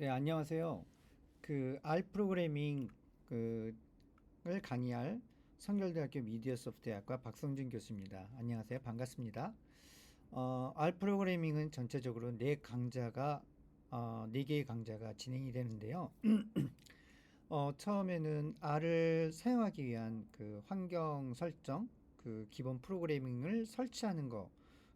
네, 안녕하세요. 그 R 프로그래밍 그을 강의할 성결대학교 미디어 소프트웨어학과 박성준 교수입니다. 안녕하세요. 반갑습니다. 어, R 프로그래밍은 전체적으로 네 강좌가 어, 네 개의 강좌가 진행이 되는데요. 어, 처음에는 R을 사용하기 위한 그 환경 설정, 그 기본 프로그래밍을 설치하는 거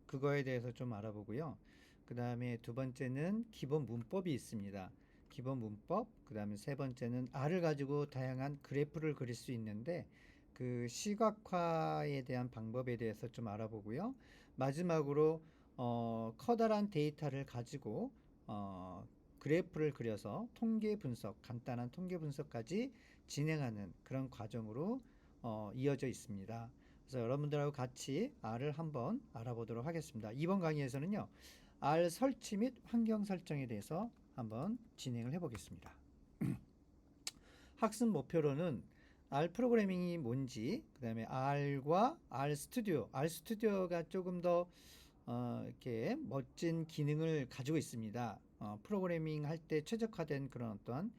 그거에 대해서 좀 알아보고요. 그 다음에 두 번째는 기본 문법이 있습니다. 기본 문법, 그 다음에 세 번째는 R을 가지고 다양한 그래프를 그릴 수 있는데 그 시각화에 대한 방법에 대해서 좀 알아보고요. 마지막으로 어, 커다란 데이터를 가지고 어, 그래프를 그려서 통계 분석, 간단한 통계 분석까지 진행하는 그런 과정으로 어, 이어져 있습니다. 그래서 여러분들하고 같이 R을 한번 알아보도록 하겠습니다. 이번 강의에서는요. R 설치 및 환경 설정에 대해서 한번 진행을 해보겠습니다. 학습 목표로는 R 프로그래밍이 뭔지, 그 다음에 R과 R 스튜디오, R 스튜디오가 조금 더 어, 이렇게 멋진 기능을 가지고 있습니다. 어, 프로그래밍 할 때 최적화된 그런 어떤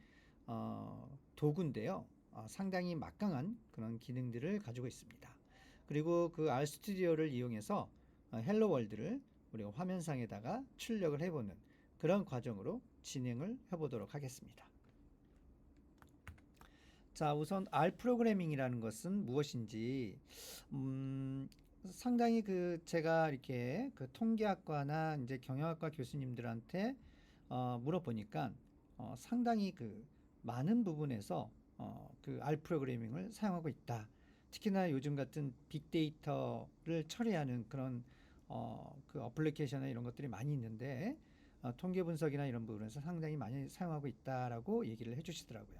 어, 도구인데요. 어, 상당히 막강한 그런 기능들을 가지고 있습니다. 그리고 그 R 스튜디오를 이용해서 어, 헬로 월드를 우리가 화면상에다가 출력을 해보는 그런 과정으로 진행을 해보도록 하겠습니다. 자, 우선 R 프로그래밍이라는 것은 무엇인지, 음, 상당히 그 제가 이렇게 그 통계학과나 이제 경영학과 교수님들한테 어, 물어보니까 어, 상당히 그 많은 부분에서 어, 그 R 프로그래밍을 사용하고 있다. 특히나 요즘 같은 빅데이터를 처리하는 그런 어, 그 어플리케이션이나 이런 것들이 많이 있는데 어, 통계 분석이나 이런 부분에서 상당히 많이 사용하고 있다라고 얘기를 해주시더라고요.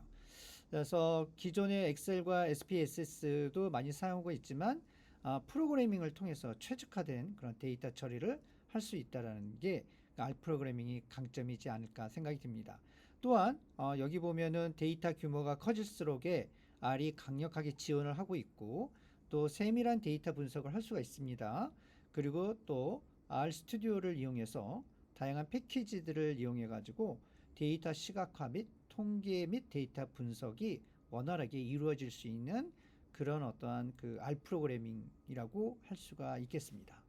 그래서 기존의 엑셀과 SPSS도 많이 사용하고 있지만 아, 프로그래밍을 통해서 최적화된 그런 데이터 처리를 할 수 있다라는 게 R 프로그래밍이 강점이지 않을까 생각이 듭니다. 또한 어, 여기 보면은 데이터 규모가 커질수록에 R이 강력하게 지원을 하고 있고 또 세밀한 데이터 분석을 할 수가 있습니다. 그리고 또 R 스튜디오를 이용해서 다양한 패키지들을 이용해 가지고 데이터 시각화 및 통계 및 데이터 분석이 원활하게 이루어질 수 있는 그런 어떠한 그 R 프로그래밍이라고 할 수가 있겠습니다.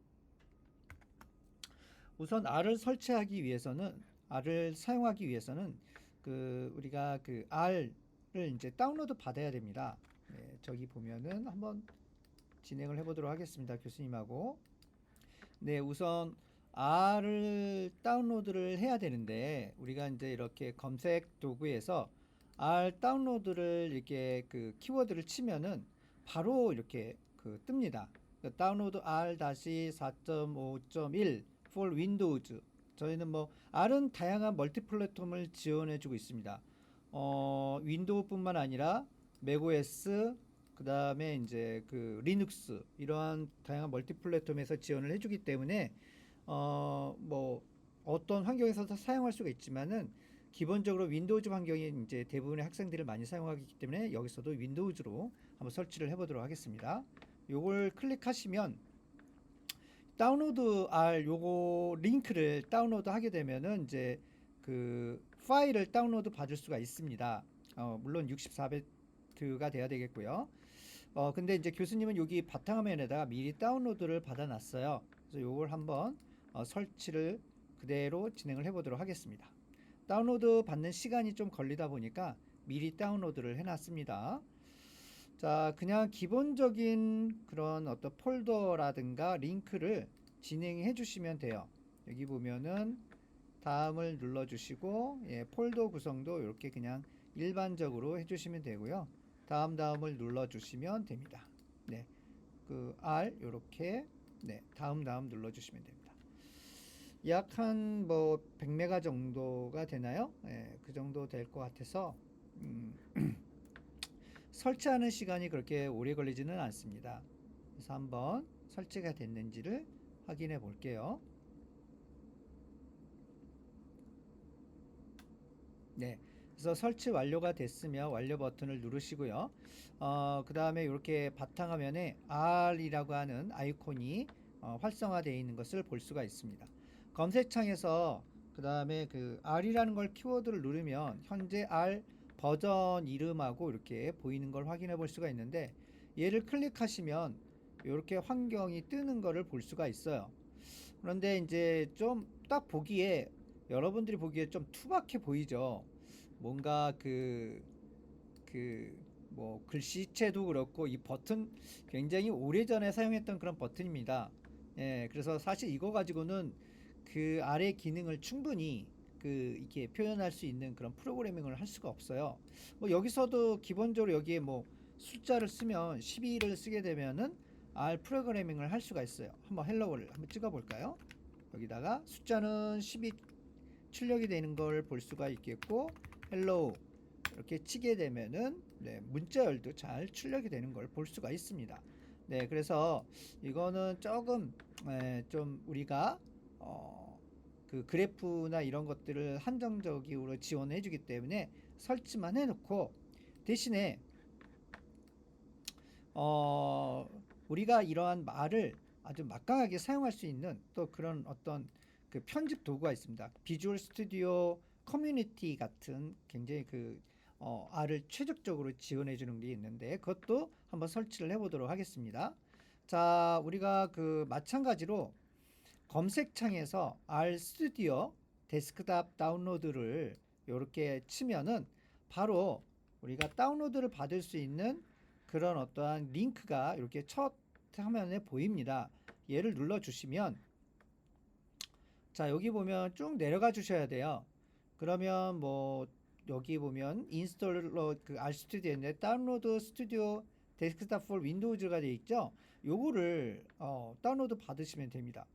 우선 R을 설치하기 위해서는 R을 사용하기 위해서는 그 우리가 그 R을 이제 다운로드 받아야 됩니다. 네, 저기 보면은 한번 진행을 해보도록 하겠습니다. 교수님하고. 네, 우선 R을 다운로드를 해야 되는데 우리가 이제 이렇게 검색 도구에서 R 다운로드를 이렇게 그 키워드를 치면은 바로 이렇게 그 뜹니다. 그러니까 다운로드 R-4.5.1 for Windows. 저희는 뭐 R은 다양한 멀티 플랫폼을 지원해 주고 있습니다. 어, 윈도우뿐만 아니라 macOS 그 다음에 이제 그 리눅스 이러한 다양한 멀티 플랫폼에서 지원을 해 주기 때문에 어, 뭐 어떤 환경에서도 사용할 수가 있지만은 기본적으로 윈도우즈 환경이 이제 대부분의 학생들을 많이 사용하기 때문에 여기서도 윈도우즈로 한번 설치를 해보도록 하겠습니다. 요걸 클릭하시면 다운로드 R 요거 링크를 다운로드 하게 되면은 이제 그 파일을 다운로드 받을 수가 있습니다. 어, 물론 64비트가 돼야 되겠고요. 어, 근데 이제 교수님은 여기 바탕화면에다가 미리 다운로드를 받아놨어요. 그래서 요걸 한번 어, 설치를 그대로 진행을 해보도록 하겠습니다. 다운로드 받는 시간이 좀 걸리다 보니까 미리 다운로드를 해놨습니다. 자, 그냥 기본적인 그런 어떤 폴더라든가 링크를 진행해 주시면 돼요. 여기 보면은 다음을 눌러 주시고 예, 폴더 구성도 이렇게 그냥 일반적으로 해 주시면 되고요. 다음 다음을 눌러 주시면 됩니다. 네. 그 R 요렇게 네, 다음 다음 눌러 주시면 됩니다. 약 한 뭐 100메가 정도가 되나요? 예, 그 정도 될 것 같아서 음, 설치하는 시간이 그렇게 오래 걸리지는 않습니다. 그래서 한번 설치가 됐는지를 확인해 볼게요. 네. 그래서 설치 완료가 됐으면 완료 버튼을 누르시고요. 어, 그 다음에 이렇게 바탕화면에 R이라고 하는 아이콘이 어, 활성화되어 있는 것을 볼 수가 있습니다. 검색창에서 그 다음에 그 R이라는 걸 키워드를 누르면 현재 R 버전 이름하고 이렇게 보이는 걸 확인해 볼 수가 있는데 얘를 클릭하시면 이렇게 환경이 뜨는 거를 볼 수가 있어요. 그런데 이제 좀 딱 보기에 여러분들이 보기에 좀 투박해 보이죠. 뭔가 그 그 뭐 글씨체도 그렇고 이 버튼 굉장히 오래전에 사용했던 그런 버튼입니다. 예, 그래서 사실 이거 가지고는 그 아래 기능을 충분히 그 이렇게 표현할 수 있는 그런 프로그래밍을 할 수가 없어요. 뭐 여기서도 기본적으로 여기에 뭐 숫자를 쓰면 12를 쓰게 되면은 R 프로그래밍을 할 수가 있어요. 한번 헬로우를 한번 찍어 볼까요? 여기다가 숫자는 12 출력이 되는 걸 볼 수가 있겠고 헬로우 이렇게 치게 되면은 네, 문자열도 잘 출력이 되는 걸 볼 수가 있습니다. 네, 그래서 이거는 조금 에, 좀 우리가 어, 그 그래프나 이런 것들을 한정적으로 지원해 주기 때문에 설치만 해놓고 대신에 어, 우리가 이러한 말을 아주 막강하게 사용할 수 있는 또 그런 어떤 그 편집 도구가 있습니다. 비주얼 스튜디오 커뮤니티 같은 굉장히 그 어, R을 최적적으로 지원해 주는 게 있는데 그것도 한번 설치를 해 보도록 하겠습니다. 자, 우리가 그 마찬가지로 검색창에서 R 스튜디오 데스크탑 다운로드를 이렇게 치면은 바로 우리가 다운로드를 받을 수 있는 그런 어떠한 링크가 이렇게 첫 화면에 보입니다. 얘를 눌러 주시면 자, 여기 보면 쭉 내려가 주셔야 돼요. 그러면 뭐 여기 보면 인스톨러 그 R 스튜디오인데 다운로드 스튜디오 데스크탑 for 윈도우즈가 되어 있죠. 요거를 어, 다운로드 받으시면 됩니다.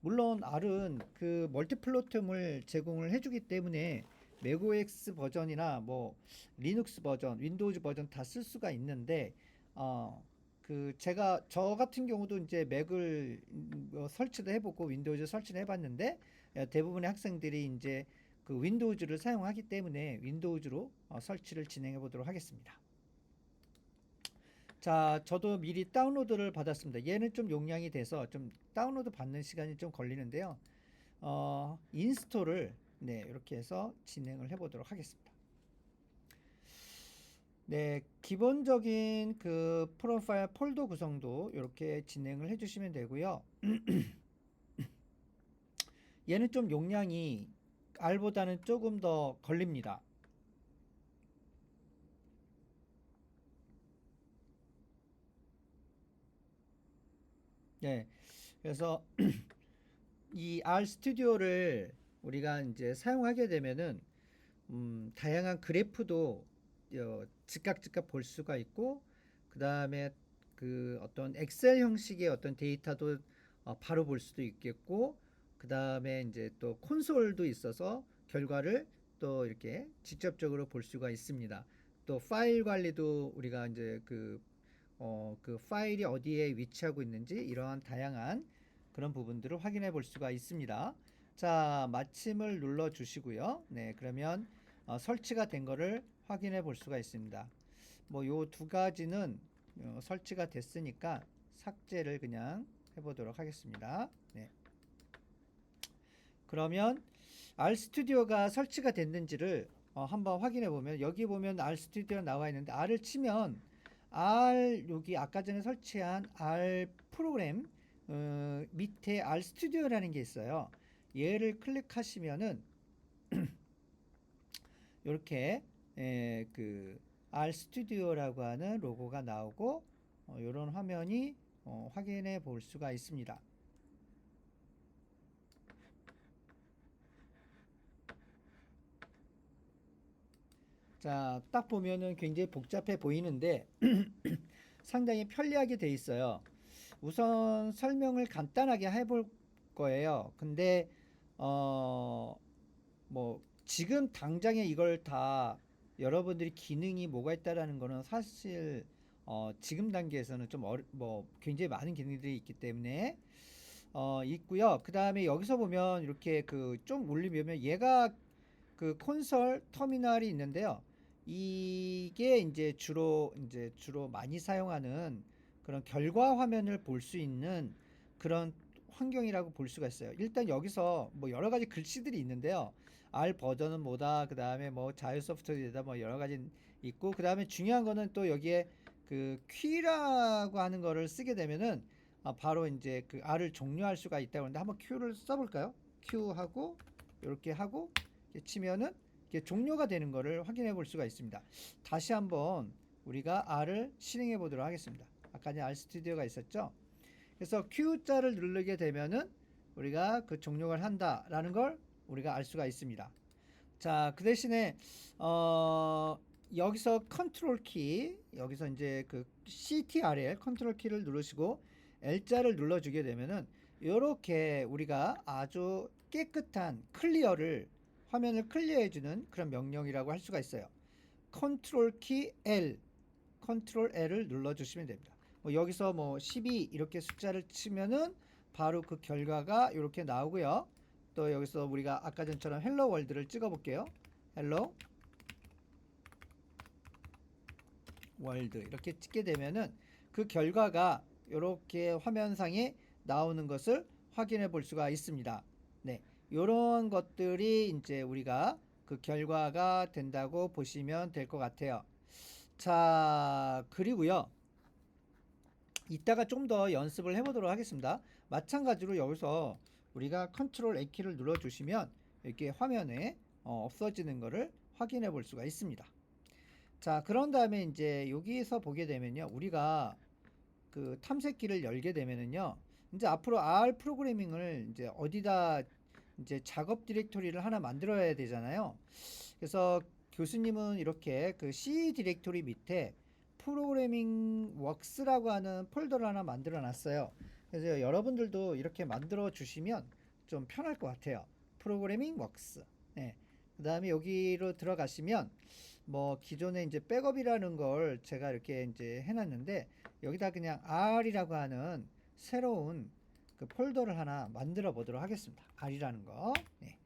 물론 R은 그 멀티플로텀을 제공을 해주기 때문에 맥OS 버전이나 뭐 리눅스 버전, 윈도우즈 버전 다 쓸 수가 있는데 어, 그 제가 저 같은 경우도 이제 맥을 음, 뭐 설치도 해보고 윈도우즈 설치를 해봤는데 어, 대부분의 학생들이 이제 그 윈도우즈를 사용하기 때문에 윈도우즈로 어, 설치를 진행해 보도록 하겠습니다. 자, 저도 미리 다운로드를 받았습니다. 얘는 좀 용량이 돼서 좀 다운로드 받는 시간이 좀 걸리는데요. 어, 인스톨을 네, 이렇게 해서 진행을 해 보도록 하겠습니다. 네, 기본적인 그 프로파일 폴더 구성도 이렇게 진행을 해 주시면 되고요. 얘는 좀 용량이 R보다는 조금 더 걸립니다. 네. 그래서 이 R 스튜디오를 우리가 이제 사용하게 되면은 음, 다양한 그래프도 어, 즉각 즉각 볼 수가 있고 그 다음에 그 어떤 엑셀 형식의 어떤 데이터도 어, 바로 볼 수도 있겠고 그 다음에 이제 또 콘솔도 있어서 결과를 또 이렇게 직접적으로 볼 수가 있습니다. 또 파일 관리도 우리가 이제 그, 어, 그 파일이 어디에 위치하고 있는지 이러한 다양한 그런 부분들을 확인해 볼 수가 있습니다. 자, 마침을 눌러 주시고요. 네, 그러면 어, 설치가 된 거를 확인해 볼 수가 있습니다. 뭐 요 두 가지는 어, 설치가 됐으니까 삭제를 그냥 해보도록 하겠습니다. 네. 그러면 R 스튜디오가 설치가 됐는지를 어, 한번 확인해 보면 여기 보면 R 스튜디오 나와 있는데 R을 치면 R 여기 아까 전에 설치한 R 프로그램 어, 밑에 R 스튜디오라는 게 있어요. 얘를 클릭하시면은 이렇게 에, 그 R 스튜디오라고 하는 로고가 나오고 어, 이런 화면이 어, 확인해 볼 수가 있습니다. 자, 딱 보면은 굉장히 복잡해 보이는데 상당히 편리하게 돼 있어요. 우선 설명을 간단하게 해볼 거예요. 근데 어, 뭐 지금 당장에 이걸 다 여러분들이 기능이 뭐가 있다라는 거는 사실 어, 지금 단계에서는 좀 어려, 뭐 굉장히 많은 기능들이 있기 때문에 어, 있고요. 그 다음에 여기서 보면 이렇게 그 좀 올리면 얘가 그 콘솔 터미널이 있는데요. 이게 이제 주로 이제 주로 많이 사용하는 그런 결과 화면을 볼 수 있는 그런 환경이라고 볼 수가 있어요. 일단 여기서 뭐 여러 가지 글씨들이 있는데요. R 버전은 뭐다, 그 다음에 뭐 자유 소프트웨어다, 뭐 여러 가지 있고, 그 다음에 중요한 거는 또 여기에 그 Q라고 하는 거를 쓰게 되면은 아, 바로 이제 그 R을 종료할 수가 있다고 하는데 한번 Q를 써 볼까요? Q 하고 이렇게 하고 치면은 종료가 되는 거를 확인해 볼 수가 있습니다. 다시 한번 우리가 R을 실행해 보도록 하겠습니다. 아까 R 스튜디오가 있었죠? 그래서 Q자를 누르게 되면은 우리가 그 종료를 한다라는 걸 우리가 알 수가 있습니다. 자, 그 대신에 어 여기서 컨트롤 키 여기서 이제 그 CTRL 컨트롤 키를 누르시고 L자를 눌러 주게 되면은 이렇게 우리가 아주 깨끗한 클리어를 화면을 클리어해주는 그런 명령이라고 할 수가 있어요. 컨트롤 키 L, 컨트롤 L을 눌러주시면 됩니다. 뭐 여기서 뭐 12 이렇게 숫자를 치면은 바로 그 결과가 이렇게 나오고요. 또 여기서 우리가 아까 전처럼 헬로 월드를 찍어 볼게요. 헬로 월드 이렇게 찍게 되면은 그 결과가 이렇게 화면상에 나오는 것을 확인해 볼 수가 있습니다. 네. 이런 것들이 이제 우리가 그 결과가 된다고 보시면 될 것 같아요. 자, 그리고요. 이따가 좀 더 연습을 해보도록 하겠습니다. 마찬가지로 여기서 우리가 컨트롤 A 키를 눌러주시면 이렇게 화면에 어, 없어지는 것을 확인해 볼 수가 있습니다. 자, 그런 다음에 이제 여기서 보게 되면요. 우리가 그 탐색기를 열게 되면은요. 이제 앞으로 R 프로그래밍을 이제 어디다 이제 작업 디렉토리를 하나 만들어야 되잖아요. 그래서 교수님은 이렇게 그 C 디렉토리 밑에 프로그래밍 웍스라고 하는 폴더를 하나 만들어 놨어요. 그래서 여러분들도 이렇게 만들어 주시면 좀 편할 것 같아요. 프로그래밍 웍스. 네. 그 다음에 여기로 들어가시면 뭐 기존에 이제 백업이라는 걸 제가 이렇게 이제 해놨는데 여기다 그냥 R이라고 하는 새로운 그 폴더를 하나 만들어 보도록 하겠습니다. R이라는 거. 네.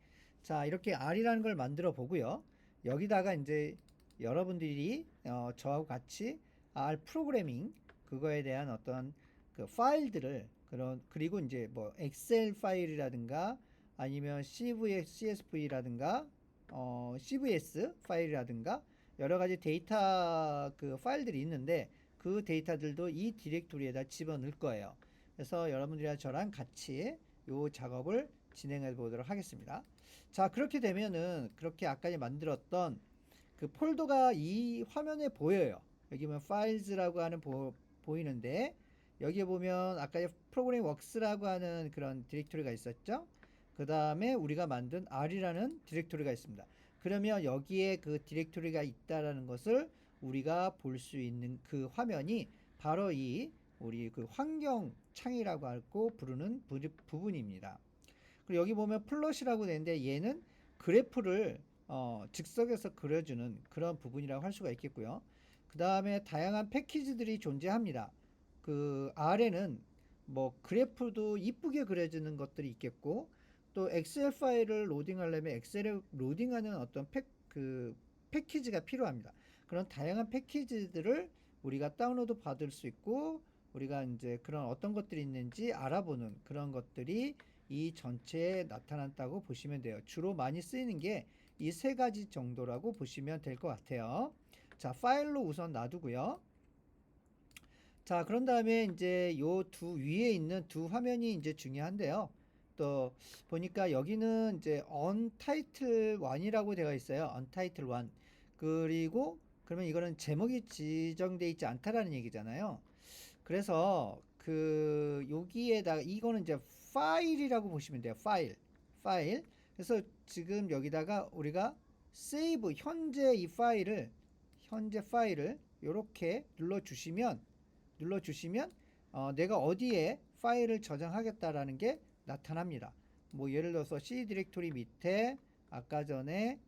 자, 이렇게 R이라는 걸 만들어 보고요. 여기다가 이제 여러분들이 어, 저하고 같이 R 프로그래밍 그거에 대한 어떤 그 파일들을 그런 그리고 이제 뭐 엑셀 파일이라든가 아니면 CVS, CSV라든가 어, CVS 파일이라든가 여러 가지 데이터 그 파일들이 있는데 그 데이터들도 이 디렉토리에다 집어넣을 거예요. 그래서 여러분들이랑 저랑 같이 요 작업을 진행해 보도록 하겠습니다. 자, 그렇게 되면은 그렇게 아까 만들었던 그 폴더가 이 화면에 보여요. 여기 보면 파일즈라고 하는 보, 보이는데 여기에 보면 아까 프로그램 웍스라고 하는 그런 디렉토리가 있었죠. 그 다음에 우리가 만든 R이라는 디렉토리가 있습니다. 그러면 여기에 그 디렉토리가 있다라는 것을 우리가 볼 수 있는 그 화면이 바로 이 우리 그 환경 창이라고 하고 부르는 부, 부분입니다. 그리고 여기 보면 플롯이라고 되는데 얘는 그래프를 어, 즉석에서 그려주는 그런 부분이라고 할 수가 있겠고요. 그 다음에 다양한 패키지들이 존재합니다. 그 아래는 뭐 그래프도 이쁘게 그려지는 것들이 있겠고 또 엑셀 파일을 로딩하려면 엑셀에 로딩하는 어떤 팩, 그 패키지가 필요합니다. 그런 다양한 패키지들을 우리가 다운로드 받을 수 있고 우리가 이제 그런 어떤 것들이 있는지 알아보는 그런 것들이 이 전체에 나타났다고 보시면 돼요. 주로 많이 쓰이는 게 이 세 가지 정도라고 보시면 될 것 같아요. 자, 파일로 우선 놔두고요. 자, 그런 다음에 이제 요 두 위에 있는 두 화면이 이제 중요한데요. 또 보니까 여기는 이제 untitle 1이라고 되어 있어요. untitle 1. 그리고 그러면 이거는 제목이 지정되어 있지 않다라는 얘기잖아요. 그래서 그 여기에다가 이거는 이제 파일이라고 보시면 돼요. 파일. 파일. 그래서 지금 여기다가 우리가 save 현재 이 파일을 현재 파일을 이렇게 눌러 주시면 눌러 주시면 어, 내가 어디에 파일을 저장하겠다라는 게 나타납니다. 뭐 예를 들어서 C 디렉토리 밑에 아까 전에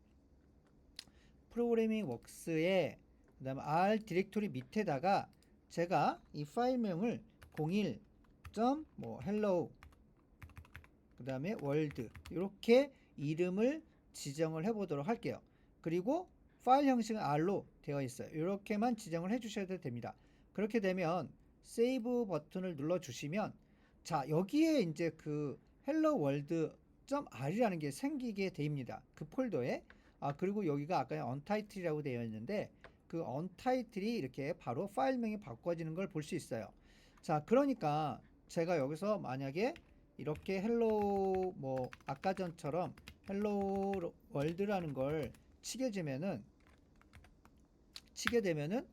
프로그래밍 웍스에 그다음에 R 디렉토리 밑에다가 제가 이 파일명을 01. 뭐 hello 그 다음에 월드 이렇게 이름을 지정을 해 보도록 할게요. 그리고 파일 형식은 R로 되어 있어요. 이렇게만 지정을 해 주셔도 됩니다. 그렇게 되면 세이브 버튼을 눌러 주시면 자, 여기에 이제 그 헬로 월드 .r이라는 게 생기게 됩니다. 그 폴더에. 아, 그리고 여기가 아까 언타이틀이라고 되어 있는데 그 언타이틀이 이렇게 바로 파일명이 바꿔지는 걸 볼 수 있어요. 자, 그러니까 제가 여기서 만약에 이렇게 헬로 뭐 아까 전처럼 헬로 월드라는 걸 치게 되면은 치게 되면은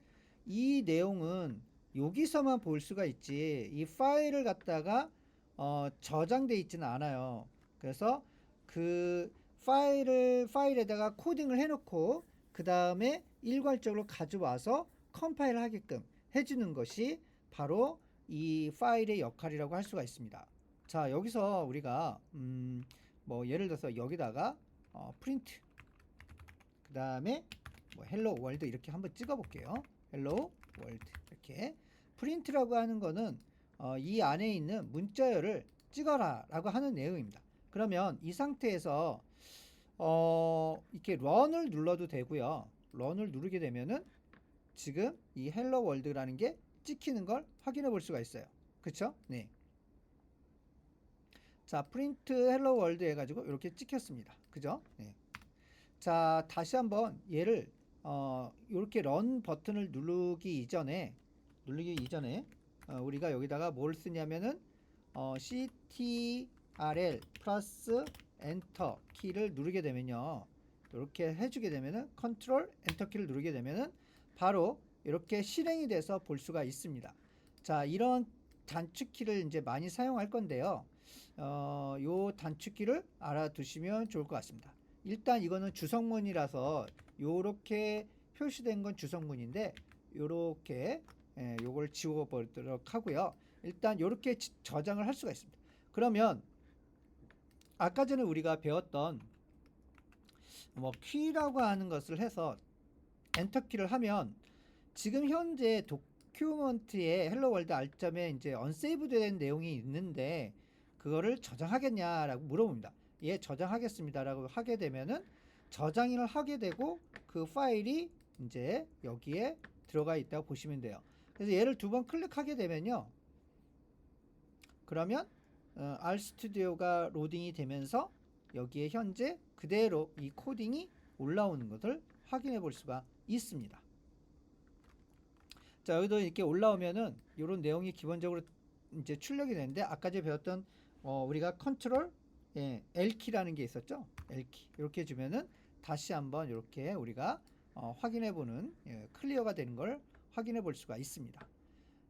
이 내용은 여기서만 볼 수가 있지 이 파일을 갖다가 어, 저장돼 있지는 않아요. 그래서 그 파일을 파일에다가 코딩을 해놓고 그 다음에 일괄적으로 가져와서 컴파일 하게끔 해주는 것이 바로 이 파일의 역할이라고 할 수가 있습니다. 자 여기서 우리가 음, 뭐 예를 들어서 여기다가 어, 프린트 그 다음에 뭐 헬로 월드 이렇게 한번 찍어 볼게요. 헬로 월드 이렇게 프린트라고 하는 거는 어, 이 안에 있는 문자열을 찍어라 라고 하는 내용입니다. 그러면 이 상태에서 어, 이렇게 런을 눌러도 되고요. 런을 누르게 되면은 지금 이 헬로 월드라는 게 찍히는 걸 확인해 볼 수가 있어요. 그쵸? 네. 자, 프린트 헬로 월드 해가지고 이렇게 찍혔습니다. 그죠? 네. 자, 다시 한번 얘를 어, 이렇게 런 버튼을 누르기 이전에 누르기 이전에 어, 우리가 여기다가 뭘 쓰냐면은 어, CTRL 플러스 엔터 키를 누르게 되면요. 이렇게 해주게 되면은 컨트롤 엔터 키를 누르게 되면은 바로 이렇게 실행이 돼서 볼 수가 있습니다. 자, 이런 단축키를 이제 많이 사용할 건데요. 어, 요 단축키를 알아두시면 좋을 것 같습니다. 일단 이거는 주성문이라서 요렇게 표시된 건 주성문인데 요렇게 예, 요걸 지워 버리도록 하고요. 일단 요렇게 지- 저장을 할 수가 있습니다. 그러면 아까 전에 우리가 배웠던 뭐 키라고 하는 것을 해서 엔터 키를 하면 지금 현재 도큐먼트에 헬로 월드 알점에 이제 언세이브된 내용이 있는데 그거를 저장하겠냐라고 물어봅니다. 예, 저장하겠습니다라고 하게 되면은 저장을 하게 되고 그 파일이 이제 여기에 들어가 있다고 보시면 돼요. 그래서 얘를 두 번 클릭하게 되면요. 그러면 어, R 스튜디오가 로딩이 되면서 여기에 현재 그대로 이 코딩이 올라오는 것을 확인해 볼 수가 있습니다. 자, 여기도 이렇게 올라오면은 이런 내용이 기본적으로 이제 출력이 되는데 아까 전에 배웠던 어, 우리가 컨트롤 예, L키라는 게 있었죠. L키 이렇게 주면은 다시 한번 이렇게 우리가 어, 확인해 보는 예, 클리어가 되는 걸 확인해 볼 수가 있습니다.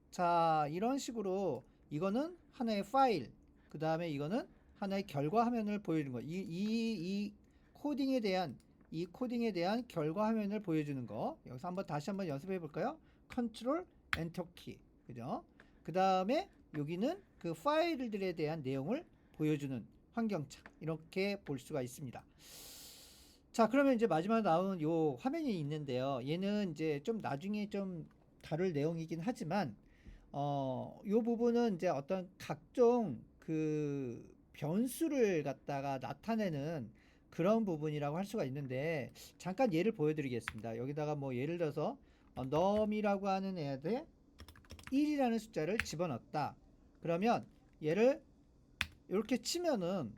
자, 이런 식으로 이거는 하나의 파일, 그 다음에 이거는 하나의 결과 화면을 보여주는 거. 이, 이, 이 코딩에 대한 이 코딩에 대한 결과 화면을 보여주는 거. 여기서 한번 다시 한번 연습해 볼까요? 컨트롤 엔터 키. 그죠? 그 다음에 여기는 그 파일들에 대한 내용을 보여주는 환경창. 이렇게 볼 수가 있습니다. 자, 그러면 이제 마지막에 나온 요 화면이 있는데요. 얘는 이제 좀 나중에 좀 다룰 내용이긴 하지만 어, 요 부분은 이제 어떤 각종 그 변수를 갖다가 나타내는 그런 부분이라고 할 수가 있는데 잠깐 예를 보여드리겠습니다. 여기다가 뭐 예를 들어서 어, num이라고 하는 애한테 1이라는 숫자를 집어넣었다. 그러면 얘를 이렇게 치면은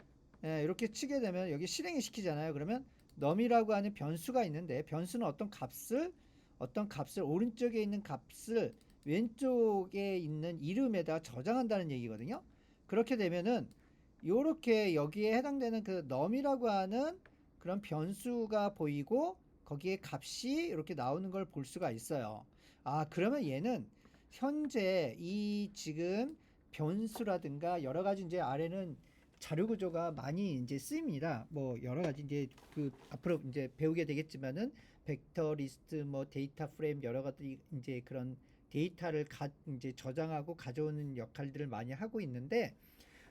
예, 이렇게 치게 되면 여기 실행이 시키잖아요. 그러면 num이라고 하는 변수가 있는데 변수는 어떤 값을 어떤 값을 오른쪽에 있는 값을 왼쪽에 있는 이름에다 저장한다는 얘기거든요. 그렇게 되면은 요렇게 여기에 해당되는 그 num이라고 하는 그런 변수가 보이고 거기에 값이 이렇게 나오는 걸 볼 수가 있어요. 아, 그러면 얘는 현재 이 지금 변수라든가 여러 가지 이제 아래는 자료 구조가 많이 이제 쓰입니다. 뭐 여러 가지 이제 그 앞으로 이제 배우게 되겠지만은 벡터 리스트 뭐 데이터 프레임 여러 가지 이제 그런 데이터를 가, 이제 저장하고 가져오는 역할들을 많이 하고 있는데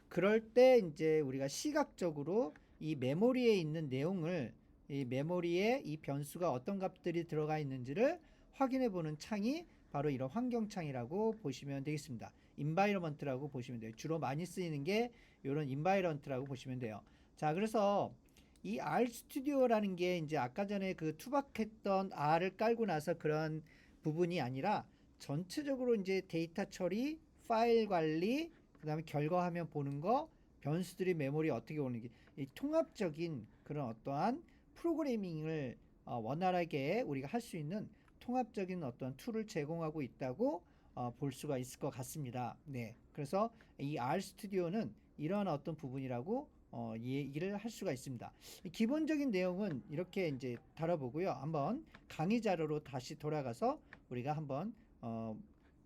그럴 때 이제 우리가 시각적으로 이 메모리에 있는 내용을 이 메모리에 이 변수가 어떤 값들이 들어가 있는지를 확인해 보는 창이 바로 이런 환경창이라고 보시면 되겠습니다. 인바이러먼트라고 보시면 돼요. 주로 많이 쓰이는 게 이런 인바이러먼트라고 보시면 돼요. 자, 그래서 이 R 스튜디오라는 게 이제 아까 전에 그 투박했던 R을 깔고 나서 그런 부분이 아니라 전체적으로 이제 데이터 처리, 파일 관리, 그다음에 결과 화면 보는 거, 변수들이 메모리에 어떻게 오는지 이 통합적인 그런 어떠한 프로그래밍을 어, 원활하게 우리가 할 수 있는 통합적인 어떤 툴을 제공하고 있다고 어, 볼 수가 있을 것 같습니다. 네, 그래서 이 R 스튜디오는 이러한 어떤 부분이라고 어, 얘기를 할 수가 있습니다. 이 기본적인 내용은 이렇게 이제 다뤄보고요. 한번 강의 자료로 다시 돌아가서 우리가 한번 어,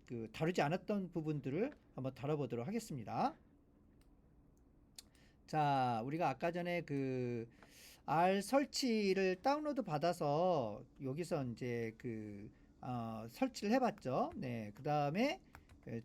그 다루지 않았던 부분들을 한번 다뤄보도록 하겠습니다. 자, 우리가 아까 전에 그 R 설치를 다운로드 받아서 여기서 이제 그 어, 설치를 해봤죠. 네, 그 다음에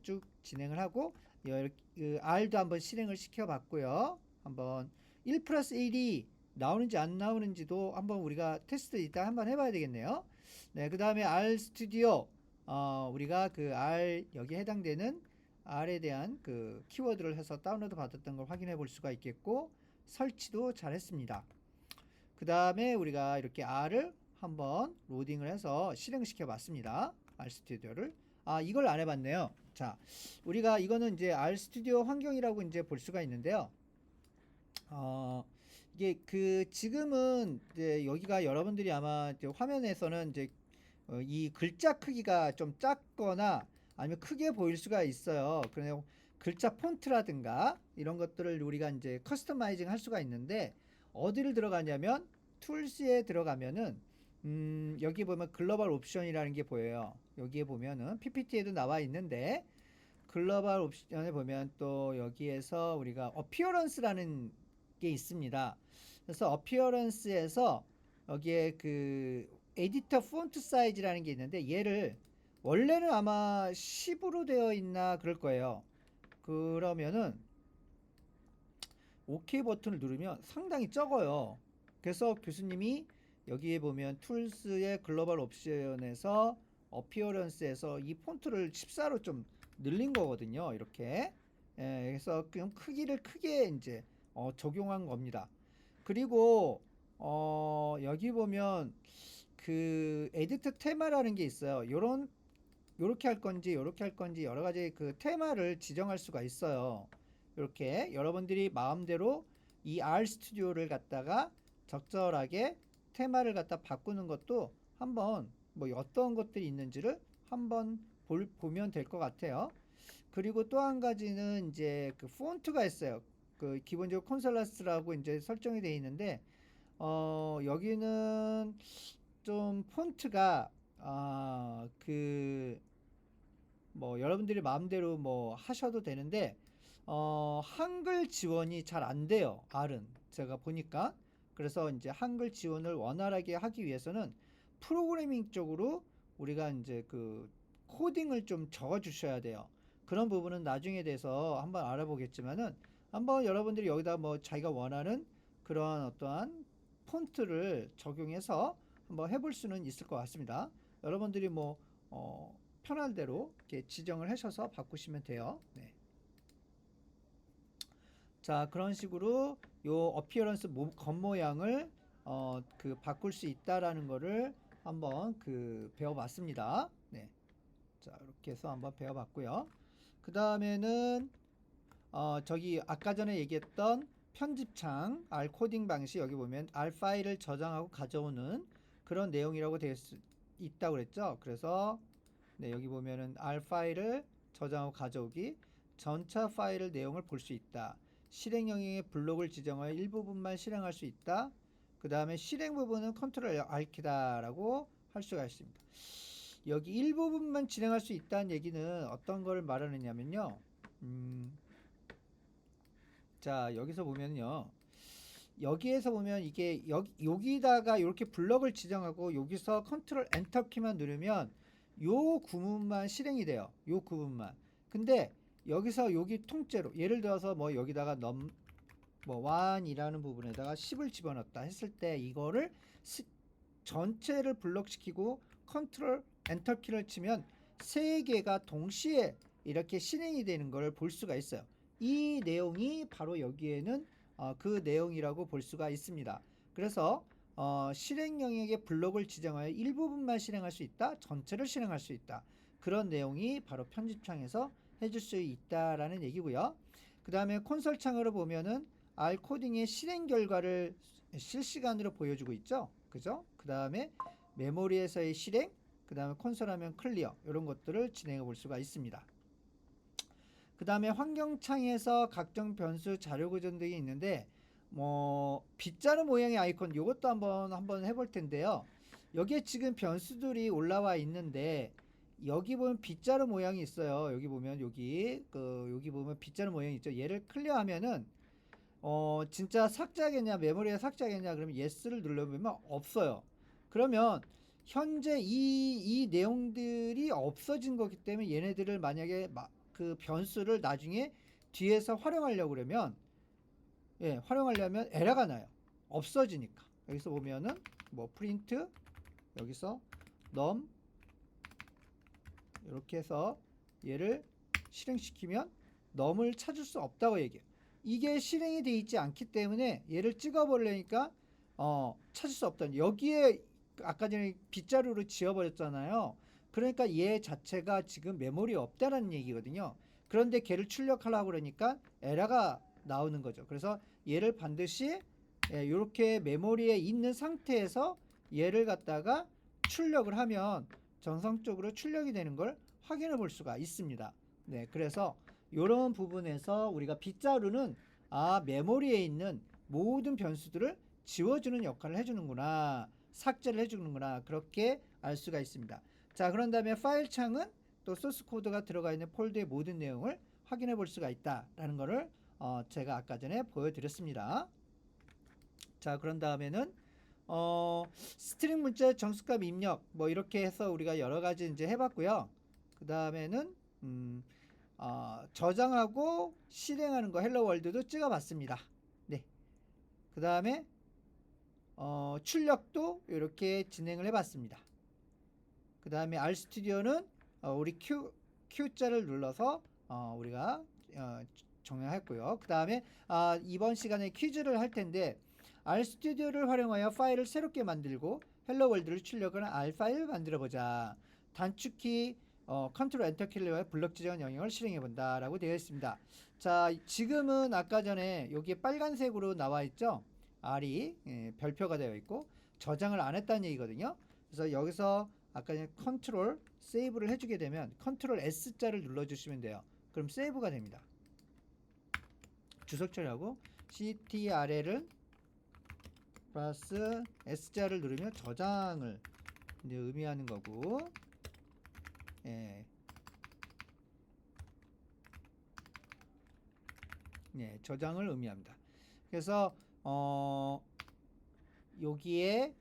쭉 진행을 하고 여- 그 R도 한번 실행을 시켜봤고요. 한번 1 플러스 1이 나오는지 안 나오는지도 한번 우리가 테스트 이따 한번 해봐야 되겠네요. 네, 그 다음에 R 스튜디오 어, 우리가 그 R 여기 해당되는 R에 대한 그 키워드를 해서 다운로드 받았던 걸 확인해 볼 수가 있겠고 설치도 잘 했습니다. 그 다음에 우리가 이렇게 R을 한번 로딩을 해서 실행시켜 봤습니다. R 스튜디오를. 아, 이걸 안 해봤네요. 자, 우리가 이거는 이제 R 스튜디오 환경이라고 이제 볼 수가 있는데요. 어, 이게 그 지금은 이제 여기가 여러분들이 아마 이제 화면에서는 이제 어, 이 글자 크기가 좀 작거나 아니면 크게 보일 수가 있어요. 그래서 글자 폰트라든가 이런 것들을 우리가 이제 커스터마이징 할 수가 있는데 어디를 들어가냐면 툴스에 들어가면은 음, 여기 보면 글로벌 옵션이라는 게 보여요. 여기에 보면은 PPT에도 나와 있는데 글로벌 옵션에 보면 또 여기에서 우리가 어피어런스라는 게 있습니다. 그래서 어피어런스에서 여기에 그 에디터 폰트 사이즈라는 게 있는데 얘를 원래는 아마 10으로 되어 있나 그럴 거예요. 그러면은 OK 버튼을 누르면 상당히 적어요. 그래서 교수님이 여기에 보면 툴스의 글로벌 옵션에서 어피어런스에서 이 폰트를 14로 좀 늘린 거거든요. 이렇게. 예, 그래서 좀 크기를 크게 이제 어, 적용한 겁니다. 그리고 어, 여기 보면 그 에디트 테마라는 게 있어요. 요런 요렇게 할 건지 요렇게 할 건지 여러 가지 그 테마를 지정할 수가 있어요. 이렇게 여러분들이 마음대로 이 R 스튜디오를 갖다가 적절하게 테마를 갖다 바꾸는 것도 한번 뭐 어떤 것들이 있는지를 한번 볼, 보면 될 것 같아요. 그리고 또 한 가지는 이제 그 폰트가 있어요. 그 기본적으로 콘솔라스라고 이제 설정이 되어 있는데 어 여기는 좀 폰트가 아 그 뭐 여러분들이 마음대로 뭐 하셔도 되는데 어 한글 지원이 잘 안 돼요. R은 제가 보니까 그래서 이제 한글 지원을 원활하게 하기 위해서는 프로그래밍 쪽으로 우리가 이제 그 코딩을 좀 적어 주셔야 돼요. 그런 부분은 나중에 대해서 한번 알아보겠지만은 한번 여러분들이 여기다 뭐 자기가 원하는 그런 어떠한 폰트를 적용해서 한번 해볼 수는 있을 것 같습니다. 여러분들이 뭐 어, 편할 대로 이렇게 지정을 하셔서 바꾸시면 돼요. 네. 자 그런 식으로 요 어피어런스 겉모양을 어, 그 바꿀 수 있다라는 거를 한번 그 배워봤습니다. 네. 자 이렇게 해서 한번 배워봤고요. 그 다음에는 어, 저기 아까 전에 얘기했던 편집창 R 코딩 방식 여기 보면 R 파일을 저장하고 가져오는 그런 내용이라고 되어 있다고 그랬죠. 그래서 네, 여기 보면은 R 파일을 저장하고 가져오기 전차 파일을 내용을 볼 수 있다. 실행 영역의 블록을 지정하여 일부분만 실행할 수 있다. 그 다음에 실행 부분은 컨트롤 R키다라고 할 수가 있습니다. 여기 일부분만 진행할 수 있다는 얘기는 어떤 걸 말하느냐면요. 음, 자 여기서 보면요. 여기에서 보면 이게 여기 여기다가 이렇게 블럭을 지정하고 여기서 컨트롤 엔터 키만 누르면 요 구문만 실행이 돼요. 요 구문만. 근데 여기서 여기 통째로 예를 들어서 뭐 여기다가 넘뭐 완이라는 부분에다가 10을 집어넣었다 했을 때 이거를 시, 전체를 블럭시키고 컨트롤 엔터 키를 치면 세 개가 동시에 이렇게 실행이 되는 걸 볼 수가 있어요. 이 내용이 바로 여기에는 어, 그 내용이라고 볼 수가 있습니다. 그래서 어, 실행 영역의 블록을 지정하여 일부분만 실행할 수 있다, 전체를 실행할 수 있다. 그런 내용이 바로 편집창에서 해줄 수 있다라는 얘기고요. 그 다음에 콘솔 창으로 보면은 R 코딩의 실행 결과를 실시간으로 보여주고 있죠. 그죠? 그 다음에 메모리에서의 실행, 그 다음에 콘솔 화면 클리어 이런 것들을 진행해 볼 수가 있습니다. 그 다음에 환경창에서 각종 변수 자료 구전 등이 있는데 뭐 빗자루 모양의 아이콘 이것도 한번 한번 해볼 텐데요. 여기에 지금 변수들이 올라와 있는데 여기 보면 빗자루 모양이 있어요. 여기 보면 여기 그 여기 보면 빗자루 모양이 있죠. 얘를 클리어하면은 어 진짜 삭제하겠냐 메모리에 삭제하겠냐 그러면 yes를 눌러보면 없어요. 그러면 현재 이, 이 내용들이 없어진 거기 때문에 얘네들을 만약에 마- 그 변수를 나중에 뒤에서 활용하려고 그러면 예, 활용하려면 에러가 나요. 없어지니까. 여기서 보면은 뭐 프린트 여기서 num 이렇게 해서 얘를 실행시키면 num을 찾을 수 없다고 얘기해요. 이게 실행이 돼 있지 않기 때문에 얘를 찍어버리니까 어, 찾을 수 없다는 여기에 아까 전에 빗자루로 지워버렸잖아요. 그러니까 얘 자체가 지금 메모리 없다라는 얘기거든요. 그런데 걔를 출력하려고 그러니까 에러가 나오는 거죠. 그래서 얘를 반드시 이렇게 메모리에 있는 상태에서 얘를 갖다가 출력을 하면 정상적으로 출력이 되는 걸 확인해 볼 수가 있습니다. 네, 그래서 이런 부분에서 우리가 빗자루는 아 메모리에 있는 모든 변수들을 지워주는 역할을 해주는구나 삭제를 해주는구나 그렇게 알 수가 있습니다. 자 그런 다음에 파일 창은 또 소스 코드가 들어가 있는 폴더의 모든 내용을 확인해 볼 수가 있다라는 거를 어, 제가 아까 전에 보여드렸습니다. 자 그런 다음에는 어, 스트링 문자 정수값 입력 뭐 이렇게 해서 우리가 여러 가지 이제 해봤고요. 그 다음에는 음, 어, 저장하고 실행하는 거 헬로 월드도 찍어봤습니다. 네. 그 다음에 어, 출력도 이렇게 진행을 해봤습니다. 그 다음에 R 스튜디오는 어, 우리 Q Q자를 눌러서 어, 우리가 어, 정렬했고요. 그 다음에 아, 이번 시간에 퀴즈를 할 텐데 R 스튜디오를 활용하여 파일을 새롭게 만들고 헬로 월드를 출력하는 R 파일을 만들어 보자. 단축키 어, 컨트롤 엔터 키를 블럭 지정 영역을 실행해 본다라고 되어 있습니다. 자, 지금은 아까 전에 여기 빨간색으로 나와 있죠. R이 예, 별표가 되어 있고 저장을 안 했다는 얘기거든요. 그래서 여기서 아까 전에 컨트롤 세이브를 해주게 되면 컨트롤 S자를 눌러주시면 돼요. 그럼 세이브가 됩니다. 주석 처리하고 CTRL은 플러스 S자를 누르면 저장을 의미하는 거고 예. 네, 저장을 의미합니다. 그래서 어 여기에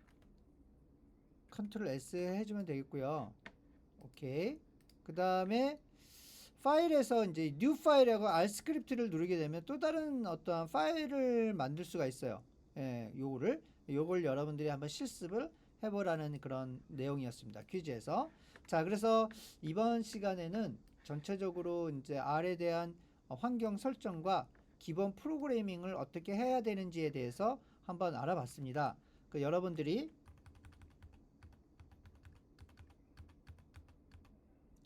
컨트롤 S 해주면 되겠고요. 오케이. 그 다음에 파일에서 이제 new 파일하고 R 스크립트를 누르게 되면 또 다른 어떠한 파일을 만들 수가 있어요. 예, 요거를 요걸 여러분들이 한번 실습을 해보라는 그런 내용이었습니다. 퀴즈에서. 자, 그래서 이번 시간에는 전체적으로 이제 R에 대한 어, 환경 설정과 기본 프로그래밍을 어떻게 해야 되는지에 대해서 한번 알아봤습니다. 그 여러분들이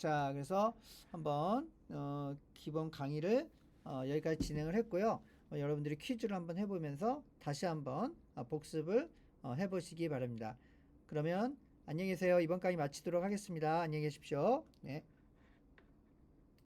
자, 그래서 한번 어, 기본 강의를 어, 여기까지 진행을 했고요. 어, 여러분들이 퀴즈를 한번 해보면서 다시 한번 어, 복습을 어, 해보시기 바랍니다. 그러면 안녕히 계세요. 이번 강의 마치도록 하겠습니다. 안녕히 계십시오. 네.